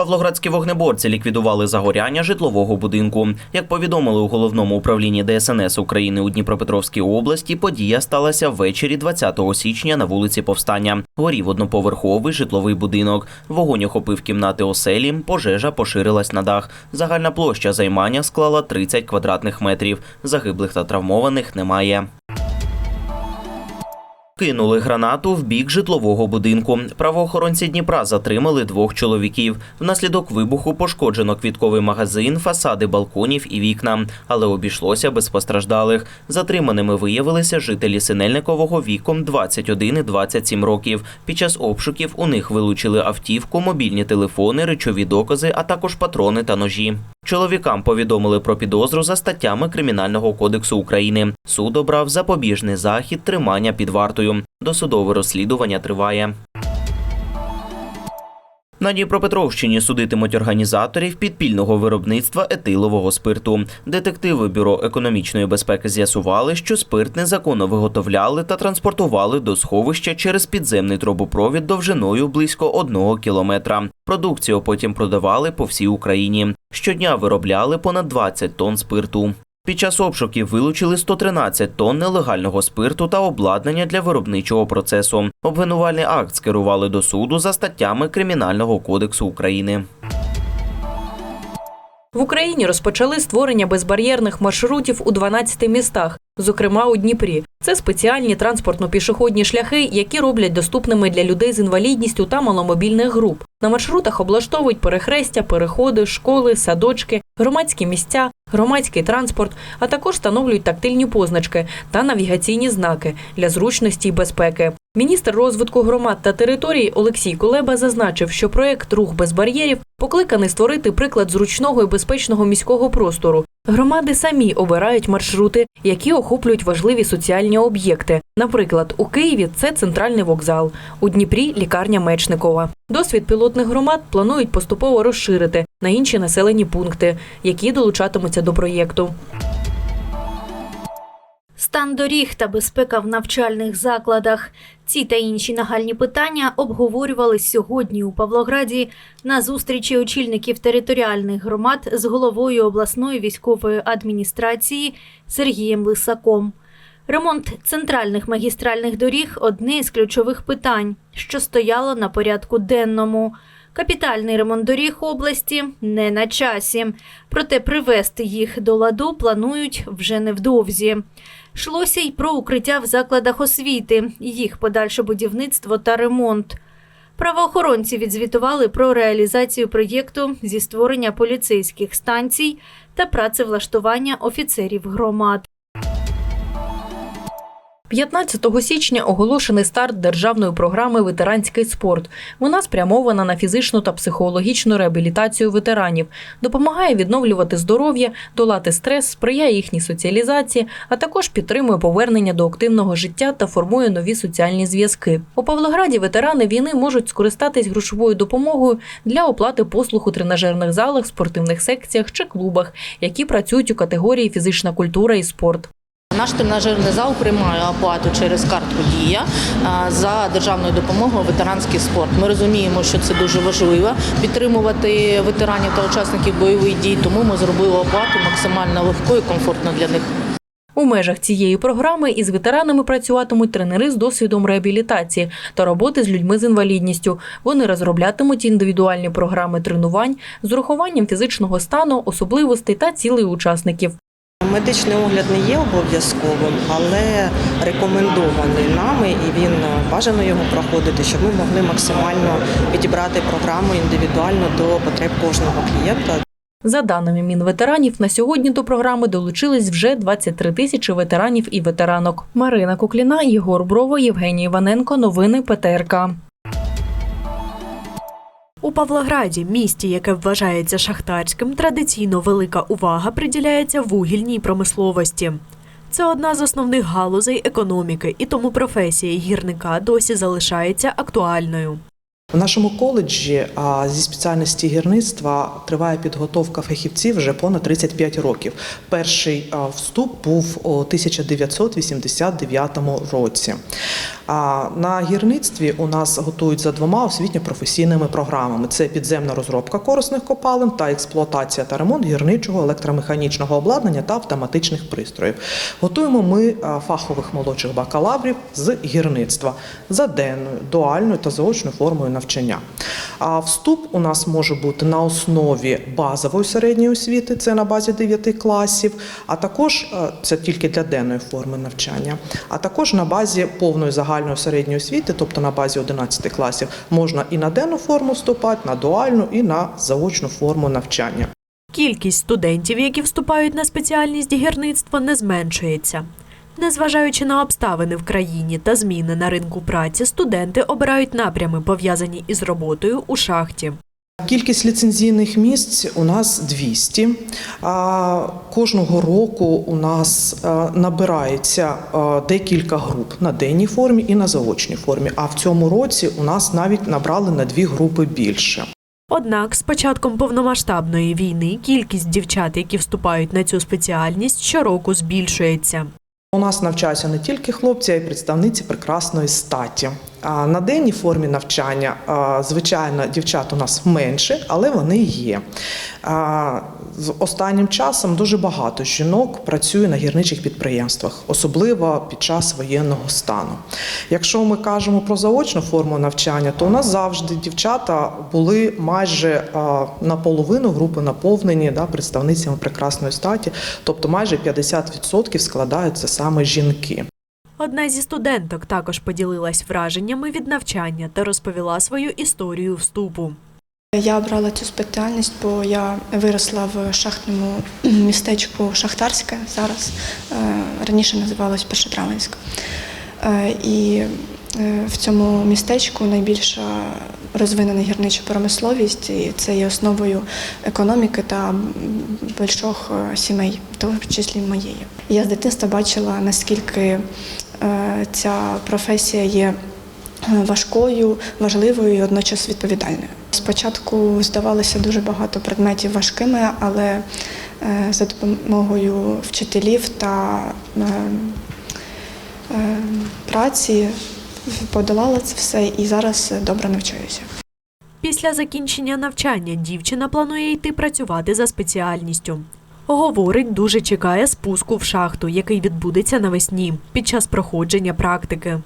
Павлоградські вогнеборці ліквідували загоряння житлового будинку. Як повідомили у головному управлінні ДСНС України у Дніпропетровській області, подія сталася ввечері 20 січня на вулиці Повстання. Горів одноповерховий житловий будинок. Вогонь охопив кімнати оселі. Пожежа поширилась на дах. Загальна площа займання склала 30 квадратних метрів. Загиблих та травмованих немає. Кинули гранату в бік житлового будинку. Правоохоронці Дніпра затримали двох чоловіків. Внаслідок вибуху пошкоджено квітковий магазин, фасади балконів і вікна, але обійшлося без постраждалих. Затриманими виявилися жителі Синельникового віком 21 і 27 років. Під час обшуків у них вилучили автівку, мобільні телефони, речові докази, а також патрони та ножі. Чоловікам повідомили про підозру за статтями Кримінального кодексу України. Суд обрав запобіжний захід тримання під вартою. Досудове розслідування триває. На Дніпропетровщині судитимуть організаторів підпільного виробництва етилового спирту. Детективи Бюро економічної безпеки з'ясували, що спирт незаконно виготовляли та транспортували до сховища через підземний трубопровід довжиною близько одного кілометра. Продукцію потім продавали по всій Україні. Щодня виробляли понад 20 тонн спирту. Під час обшуків вилучили 113 тонн нелегального спирту та обладнання для виробничого процесу. Обвинувальний акт скерували до суду за статтями Кримінального кодексу України. В Україні розпочали створення безбар'єрних маршрутів у 12 містах, зокрема у Дніпрі. Це спеціальні транспортно-пішохідні шляхи, які роблять доступними для людей з інвалідністю та маломобільних груп. На маршрутах облаштовують перехрестя, переходи, школи, садочки, громадські місця, громадський транспорт, а також встановлюють тактильні позначки та навігаційні знаки для зручності і безпеки. Міністр розвитку громад та територій Олексій Кулеба зазначив, що проект Рух без бар'єрів покликаний створити приклад зручного і безпечного міського простору. Громади самі обирають маршрути, які охоплюють важливі соціальні об'єкти. Наприклад, у Києві це центральний вокзал, у Дніпрі лікарня Мечникова. Досвід пілотних громад планують поступово розширити на інші населені пункти, які долучатимуться до проєкту. Стан доріг та безпека в навчальних закладах. Ці та інші нагальні питання обговорювались сьогодні у Павлограді на зустрічі очільників територіальних громад з головою обласної військової адміністрації Сергієм Лисаком. Ремонт центральних магістральних доріг одне із ключових питань, що стояло на порядку денному. Капітальний ремонт доріг області не на часі, проте привести їх до ладу планують вже невдовзі. Йшлося й про укриття в закладах освіти, їх подальше будівництво та ремонт. Правоохоронці відзвітували про реалізацію проєкту зі створення поліцейських станцій та працевлаштування офіцерів громад. 15 січня оголошений старт державної програми Ветеранський спорт. Вона спрямована на фізичну та психологічну реабілітацію ветеранів, допомагає відновлювати здоров'я, долати стрес, сприяє їхній соціалізації, а також підтримує повернення до активного життя та формує нові соціальні зв'язки. У Павлограді ветерани війни можуть скористатись грошовою допомогою для оплати послуг у тренажерних залах, спортивних секціях чи клубах, які працюють у категорії фізична культура і спорт. Наш тренажерний зал приймає оплату через картку Дія за державною допомогою ветеранський спорт. Ми розуміємо, що це дуже важливо підтримувати ветеранів та учасників бойових дій, тому ми зробили оплату максимально легкою і комфортно для них. У межах цієї програми із ветеранами працюватимуть тренери з досвідом реабілітації та роботи з людьми з інвалідністю. Вони розроблятимуть індивідуальні програми тренувань з урахуванням фізичного стану, особливостей та цілей учасників. Медичний огляд не є обов'язковим, але рекомендований нами, і він е, бажано його проходити, щоб ми могли максимально підібрати програму індивідуально до потреб кожного клієнта. За даними Мінветеранів, на сьогодні до програми долучились вже 23 тисячі ветеранів і ветеранок. Марина Кукліна, Єгор Брово, Євгеній Іваненко. Новини ПТРК. У Павлограді, місті, яке вважається шахтарським, традиційно велика увага приділяється вугільній промисловості. Це одна з основних галузей економіки, і тому професія гірника досі залишається актуальною. В нашому коледжі зі спеціальності гірництва триває підготовка фахівців вже понад 35 років. Перший вступ був у 1989 році. А на гірництві у нас готують за двома освітньо-професійними програмами: це підземна розробка корисних копалин та експлуатація та ремонт гірничого електромеханічного обладнання та автоматичних пристроїв. Готуємо ми фахових молодших бакалаврів з гірництва за денною, дуальною та заочною формою навчання. А вступ у нас може бути на основі базової середньої освіти, це на базі 9 класів, а також е, це тільки для денної форми навчання, а також на базі повної загальної середньої освіти, тобто на базі 11 класів, можна і на денну форму вступати, на дуальну, і на заочну форму навчання. Кількість студентів, які вступають на спеціальність гірництва, не зменшується. Незважаючи на обставини в країні та зміни на ринку праці, студенти обирають напрями, пов'язані із роботою у шахті. Кількість ліцензійних місць у нас 200. А, Кожного року у нас е, набирається е, декілька груп на денній формі і на заочній формі. А в цьому році у нас навіть набрали на дві групи більше. Однак з початком повномасштабної війни кількість дівчат, які вступають на цю спеціальність, щороку збільшується. У нас навчаються не тільки хлопці, а й представниці прекрасної статі. На денній формі навчання, звичайно, дівчат у нас менше, але вони є. З останнім часом дуже багато жінок працює на гірничих підприємствах, особливо під час воєнного стану. Якщо ми кажемо про заочну форму навчання, то у нас завжди дівчата були майже наполовину групи наповнені да, представницями прекрасної статі, тобто майже 50% складаються саме жінки. Одна зі студенток також поділилась враженнями від навчання та розповіла свою історію вступу. Я обрала цю спеціальність, бо я виросла в шахтному містечку Шахтарське зараз. е, Раніше називалось Першотравенськ. Е, І е, в цьому містечку найбільша розвинена гірнича промисловість, і це є основою економіки та багатьох е, сімей, в тому числі моєї. Я з дитинства бачила, наскільки ця професія є е, важкою, важливою і водночас відповідальною. Спочатку здавалося дуже багато предметів важкими, але е, за допомогою вчителів та е, е, праці подолала це все і зараз добре навчаюся. Після закінчення навчання дівчина планує йти працювати за спеціальністю. Говорить, дуже чекає спуску в шахту, який відбудеться навесні під час проходження практики.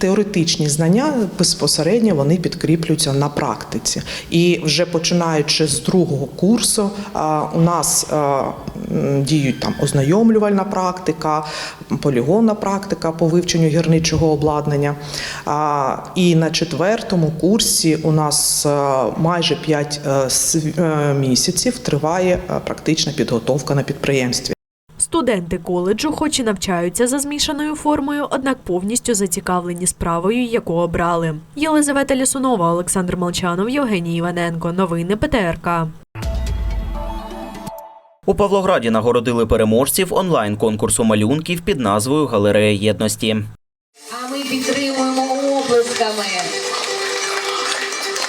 Теоретичні знання безпосередньо вони підкріплюються на практиці. І вже починаючи з другого курсу, у нас діють там ознайомлювальна практика, полігонна практика по вивченню гірничого обладнання. І на четвертому курсі у нас майже 5 місяців триває практична підготовка на підприємстві. Студенти коледжу, хоч і навчаються за змішаною формою, однак повністю зацікавлені справою, яку обрали. Єлизавета Лісунова, Олександр Молчанов, Євгеній Іваненко. Новини ПТРК. У Павлограді нагородили переможців онлайн-конкурсу малюнків під назвою Галерея єдності. А ми підтримуємо оплесками.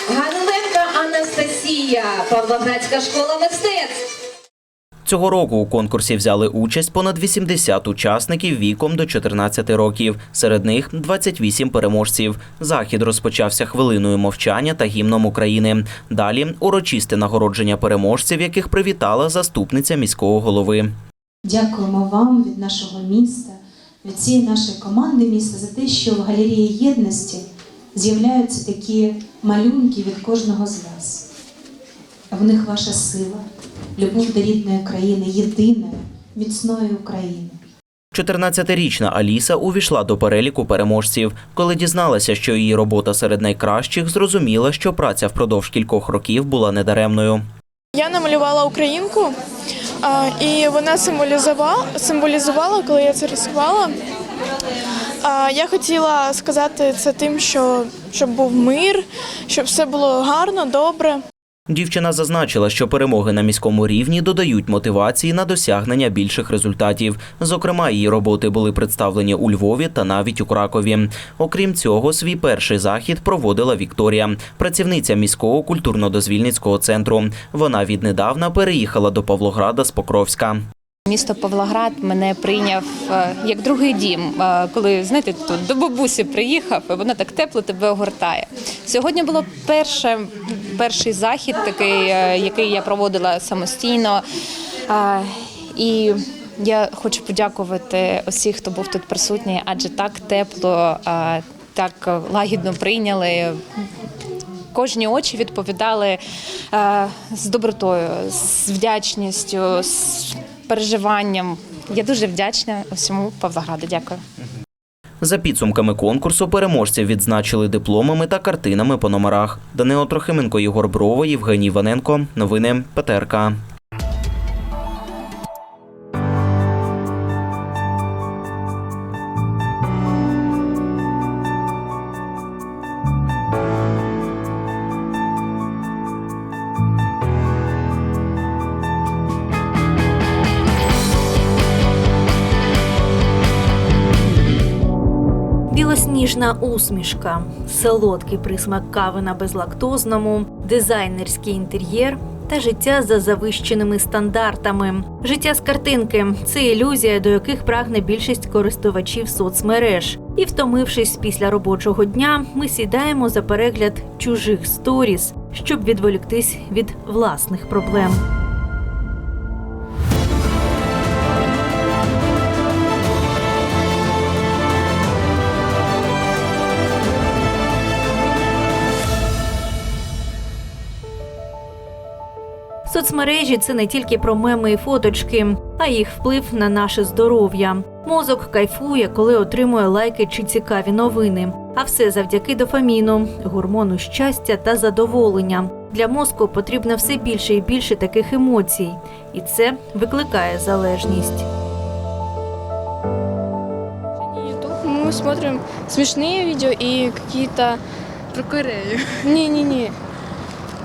Ганеленка Анастасія, Павлоградська школа мистецтв. Цього року у конкурсі взяли участь понад 80 учасників віком до 14 років. Серед них 28 переможців. Захід розпочався хвилиною мовчання та гімном України. Далі урочисте нагородження переможців, яких привітала заступниця міського голови. Дякуємо вам від нашого міста, від цієї нашої команди міста за те, що в галереї єдності з'являються такі малюнки від кожного з вас. В них ваша сила, любов до рідної країни, єдиної, міцної України. 14-річна Аліса увійшла до переліку переможців. Коли дізналася, що її робота серед найкращих, зрозуміла, що праця впродовж кількох років була недаремною. Я намалювала українку, і вона символізувала, символізувала, коли я це рисувала. Я хотіла сказати це тим, що щоб був мир, щоб все було гарно, добре. Дівчина зазначила, що перемоги на міському рівні додають мотивації на досягнення більших результатів. Зокрема, її роботи були представлені у Львові та навіть у Кракові. Окрім цього, свій перший захід проводила Вікторія, працівниця міського культурно-дозвільницького центру. Вона віднедавна переїхала до Павлограда з Покровська. Місто Павлоград мене прийняв е, як другий дім, е, коли знаєте, тут до бабусі приїхав, і вона так тепло тебе огортає. Сьогодні було перше, перший захід, такий, е, який я проводила самостійно. І я хочу подякувати усім, хто був тут присутній, адже так тепло, так лагідно прийняли. Кожні очі відповідали з добротою, з вдячністю, з переживанням. Я дуже вдячна усьому Павлограду. Дякую. За підсумками конкурсу переможців відзначили дипломами та картинами по номерах. Данило Трохименко, Єгор Брово, Євгеній Іваненко. Новини ПТРК. Білосніжна усмішка, солодкий присмак кави на безлактозному, дизайнерський інтер'єр та життя за завищеними стандартами. Життя з картинки це ілюзія, до яких прагне більшість користувачів соцмереж. І, втомившись після робочого дня, ми сідаємо за перегляд чужих сторіс, щоб відволіктись від власних проблем. Соцмережі це не тільки про меми і фоточки, а їх вплив на наше здоров'я. Мозок кайфує, коли отримує лайки чи цікаві новини. А все завдяки дофаміну, гормону щастя та задоволення. Для мозку потрібно все більше і більше таких емоцій, і це викликає залежність. Мы смотрим смешные видео и какие-то... Про Корею. Не-не-не.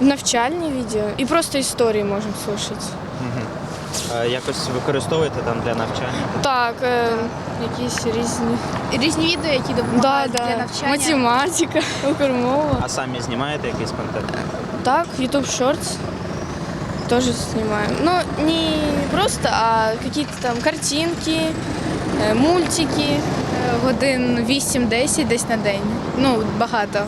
Навчальні відео і просто історії можемо слухати. Якось використовуєте там для навчання? Так, е, якісь різні. Різні відео, які допомагають да. для навчання. Математика, укрмова. А самі знімаєте якийсь контент? Так, YouTube Shorts тоже снимаем. Ну, не просто, а какие-то там картинки, е, мультики. Е, Годин 8-10 десь на день. Ну, багато.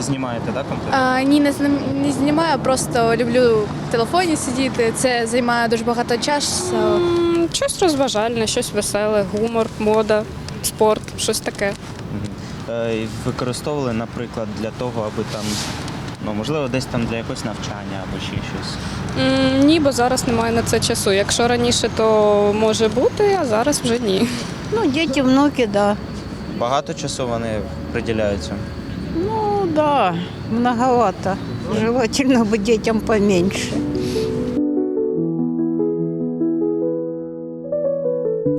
Знімаєте, так? А, ні, не, не знімаю, просто люблю в телефоні сидіти. Це займає дуже багато часу. Щось розважальне, щось веселе, гумор, мода, спорт, щось таке. Е, Використовували, наприклад, для того, аби там, ну можливо, десь там для якогось навчання або ще щось. Ні, бо зараз немає на це часу. Якщо раніше, то може бути, а зараз вже ні. Ну, дети, внуки, да. Багато часу вони приділяються. Ну, да, многовато. Желательно бы детям поменьше.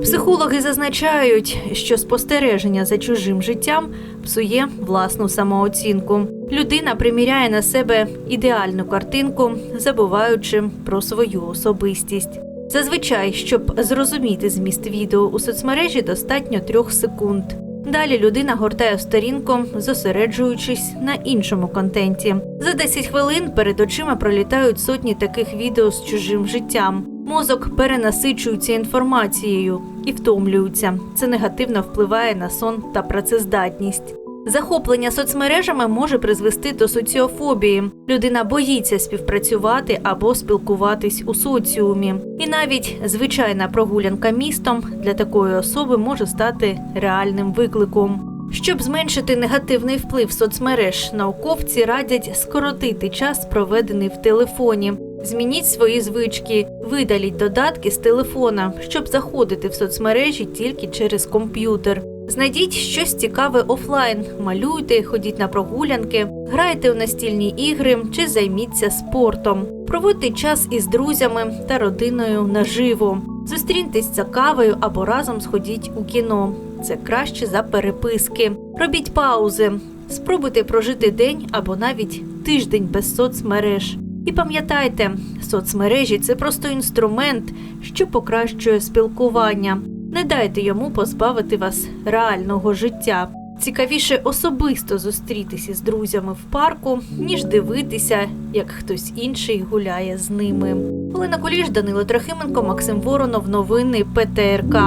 Психологи зазначають, що спостереження за чужим життям псує власну самооцінку. Людина приміряє на себе ідеальну картинку, забуваючи про свою особистість. Зазвичай, щоб зрозуміти зміст відео у соцмережі, достатньо трьох секунд. Далі людина гортає сторінку, зосереджуючись на іншому контенті. За 10 хвилин перед очима пролітають сотні таких відео з чужим життям. Мозок перенасичується інформацією і втомлюється. Це негативно впливає на сон та працездатність. Захоплення соцмережами може призвести до соціофобії. Людина боїться співпрацювати або спілкуватись у соціумі. І навіть звичайна прогулянка містом для такої особи може стати реальним викликом. Щоб зменшити негативний вплив соцмереж, науковці радять скоротити час, проведений в телефоні. Змініть свої звички, видаліть додатки з телефона, щоб заходити в соцмережі тільки через комп'ютер. Знайдіть щось цікаве офлайн, малюйте, ходіть на прогулянки, грайте у настільні ігри чи займіться спортом. Проводьте час із друзями та родиною наживо. Зустріньтесь за кавою або разом сходіть у кіно. Це краще за переписки. Робіть паузи. Спробуйте прожити день або навіть тиждень без соцмереж. І пам'ятайте, соцмережі це просто інструмент, що покращує спілкування. Не дайте йому позбавити вас реального життя. Цікавіше особисто зустрітися з друзями в парку, ніж дивитися, як хтось інший гуляє з ними. Олена Куліш, Данило Трохименко, Максим Воронов. Новини ПТРК.